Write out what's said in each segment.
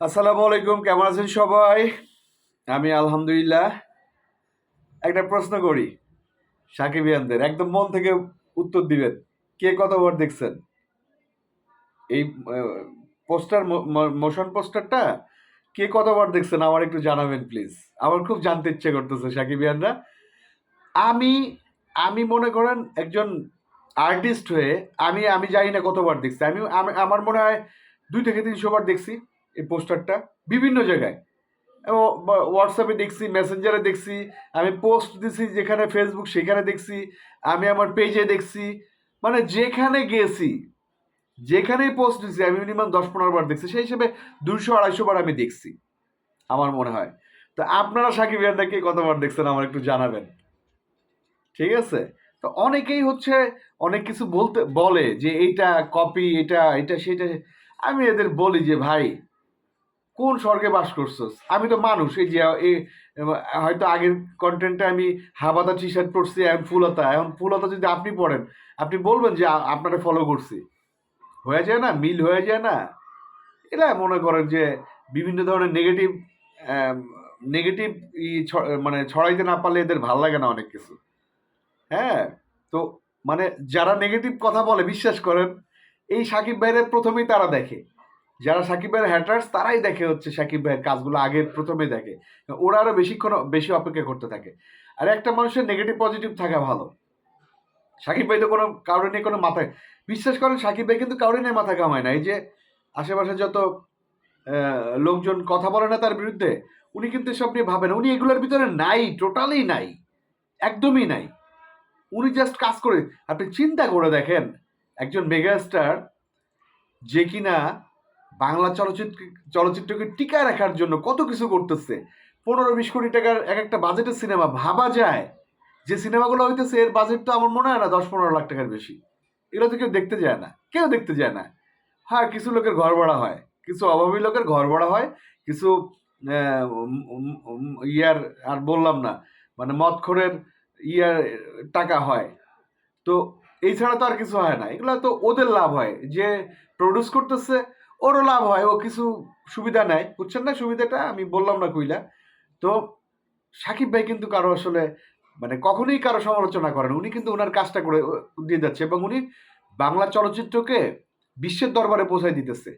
আসসালামু আলাইকুম, কেমন আছেন সবাই? আমি আলহামদুলিল্লাহ একটা প্রশ্ন করি সাকিব ইয়ানদের একদম মন থেকে উত্তর দিবেন, কে কতবার দেখছেন? এই পোস্টার মোশন পোস্টারটা, কে কতবার দেখছেন আমার একটু জানাবেন প্লিজ আমার খুব জানতে ইচ্ছে করতেছে সাকিব ইয়ানরা আমি আমি মনে করেন একজন আর্টিস্ট হয়ে আমি আমি জানি না কতবার দেখছি। আমি, আমি- আমার মনে হয় দুই থেকে তিনশো বার দেখছি। এই পোস্টারটা বিভিন্ন জায়গায়। হোয়াটসঅ্যাপে দেখছি মেসেঞ্জারে দেখছি, আমি পোস্ট দিছি যেখানে ফেসবুক সেখানে দেখছি, আমি আমার পেজে দেখছি। মানে যেখানে গেছি, যেখানেই পোস্ট দিছি, আমি মিনিমাম দশ পনেরো বার দেখছি। সেই হিসেবে দুশো আড়াইশো বার আমি দেখছি, আমার মনে হয়। তো আপনারা সাকিব ইয়ানটাকে কতবার দেখছেন আমার একটু জানাবেন। ঠিক আছে? তো অনেকেই হচ্ছে অনেক কিছু বলতে, বলে যে এইটা কপি এটা এটা, সেটা। আমি এদের বলি যে, ভাই কোন স্বর্গে বাস করছস? আমি তো মানুষ, এই যে হয়তো আগের কন্টেন্টে আমি হাবাতা টি শার্ট পরছি এখন ফুলতা। এখন ফুলতা যদি আপনি পড়েন আপনি বলবেন যে আপনারা ফলো করছি। হয়ে যায় না, মিল হয়ে যায় না। এরা মনে করেন যে, বিভিন্ন ধরনের নেগেটিভ নেগেটিভ ই মানে ছড়াইতে না পারলে এদের ভালো লাগে না অনেক কিছু। হ্যাঁ? তো মানে যারা নেগেটিভ কথা বলে, বিশ্বাস করেন, এই সাকিব ভাইয়ের প্রথমেই তারা দেখে। যারা সাকিব ভাইয়ের হ্যাটার্স তারাই দেখে হচ্ছে সাকিব ভাইয়ের কাজগুলো আগে প্রথমে দেখে। ওরা আরও বেশিক্ষণ বেশি অপেক্ষা করতে থাকে। আর একটা মানুষের নেগেটিভ পজিটিভ থাকা ভালো। সাকিব ভাই তো কোনো কারণে নিয়ে কোনো মাথায়, বিশ্বাস করেন সাকিব ভাই কিন্তু কারণে নিয়ে মাথা কামায় না। এই যে আশেপাশে যত লোকজন কথা বলে না তার বিরুদ্ধে, উনি কিন্তু এসব নিয়ে ভাবেন উনি এগুলোর ভিতরে নাই টোটালি নাই। একদমই নাই। উনি জাস্ট কাজ করে, আপনি চিন্তা করে দেখেন, একজন মেগাস্টার যে কিনা বাংলা চলচ্চিত্র চলচ্চিত্রকে টিকায় রাখার জন্য কত কিছু করতেছে। পনেরো বিশ কোটি টাকার এক একটা বাজেটের সিনেমা ভাবা যায়। যে সিনেমাগুলো হইতেছে, এর বাজেট তো আমার মনে হয় না দশ পনেরো লাখ টাকার বেশি। এগুলো তো কেউ দেখতে যায় না। কেউ দেখতে যায় না। হ্যাঁ কিছু লোকের ঘর ভাড়া হয়, কিছু অভাবী লোকের ঘর ভাড়া হয়, কিছু ইয়ার, আর বললাম না মানে মদখোরের ইয়ার টাকা হয়। তো এই ছাড়া তো আর কিছু হয় না। এগুলো তো ওদের লাভ হয়। যে প্রডিউস করতেছে ওরও লাভ হয়, ও কিছু সুবিধা নেয়। বুঝছেন না সুবিধাটা? আমি বললাম না কইলা। তো সাকিব ভাই কিন্তু কারও আসলে মানে কখনোই কারও সমালোচনা করেন উনি কিন্তু ওনার কাজটা করে দিয়ে যাচ্ছে এবং উনি বাংলা চলচ্চিত্রকে বিশ্বের দরবারে পৌঁছায় দিতেছে।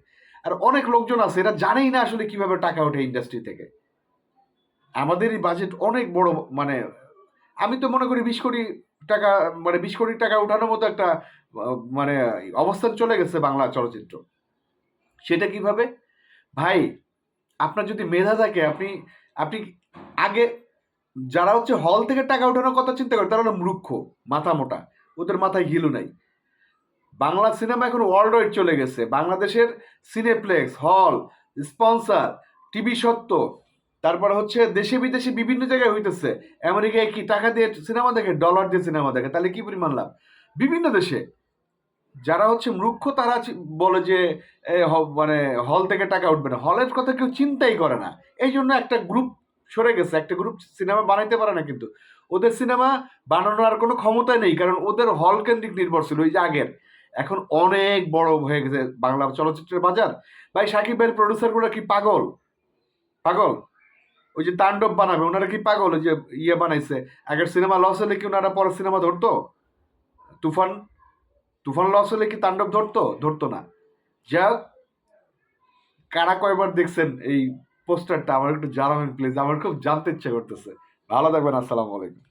আর অনেক লোকজন আছে, এরা জানেই না আসলে কীভাবে টাকা ওঠে ইন্ডাস্ট্রি থেকে। আমাদের এই বাজেট অনেক বড় মানে আমি তো মনে করি বিশ কোটি টাকা মানে বিশ কোটি টাকা ওঠানোর মতো একটা মানে অবস্থান চলে গেছে বাংলা চলচ্চিত্র। সেটা কীভাবে? ভাই, আপনার যদি মেধা থাকে, আপনি আপনি আগে যারা হচ্ছে হল থেকে টাকা ওঠানোর কথা চিন্তা করে, তারা হলো মূর্খ, মাথা মোটা। ওদের মাথায় ঘিলু নাই। বাংলা সিনেমা এখন ওয়ার্ল্ড ওয়াইড চলে গেছে। বাংলাদেশের সিনেপ্লেক্স হল স্পন্সর টিভি সত্য তারপর হচ্ছে দেশে বিদেশে বিভিন্ন জায়গায় হইতেছে। আমেরিকায় কি টাকা দিয়ে সিনেমা দেখে ডলার দিয়ে সিনেমা দেখে, তাহলে কি পরিমাণ লাভ? বিভিন্ন দেশে। যারা হচ্ছে মূর্খ, তারা বলে যে মানে হল থেকে টাকা উঠবে না। হলের কথা কেউ চিন্তাই করে না। এই জন্য একটা গ্রুপ সরে গেছে। একটা গ্রুপ সিনেমা বানাইতে পারে না কিন্তু। ওদের সিনেমা বানানোর আর কোনো ক্ষমতা নেই। কারণ ওদের হল কেন্দ্রিক নির্ভরশীল, ওই যে আগের। এখন অনেক বড় হয়ে গেছে বাংলা চলচ্চিত্রের বাজার। ভাই, সাকিব ভাইয়ের প্রডিউসারগুলো কি পাগল? পাগল? ওই যে তাণ্ডব বানাবে, ওনারা কি পাগল? ওই যে ইয়ে বানাইছে। আগের সিনেমা লস হলে কি ওনারা পরের সিনেমা ধরতো? তুফান? তুফান লস হলে কি তাণ্ডব ধরতো? ধরতো না। যা হোক, কারা কয়বার দেখছেন এই পোস্টারটা আমার একটু জানাবেন প্লিজ আমার খুব জানতে ইচ্ছে করতেছে। ভালো থাকবেন আসসালামু আলাইকুম।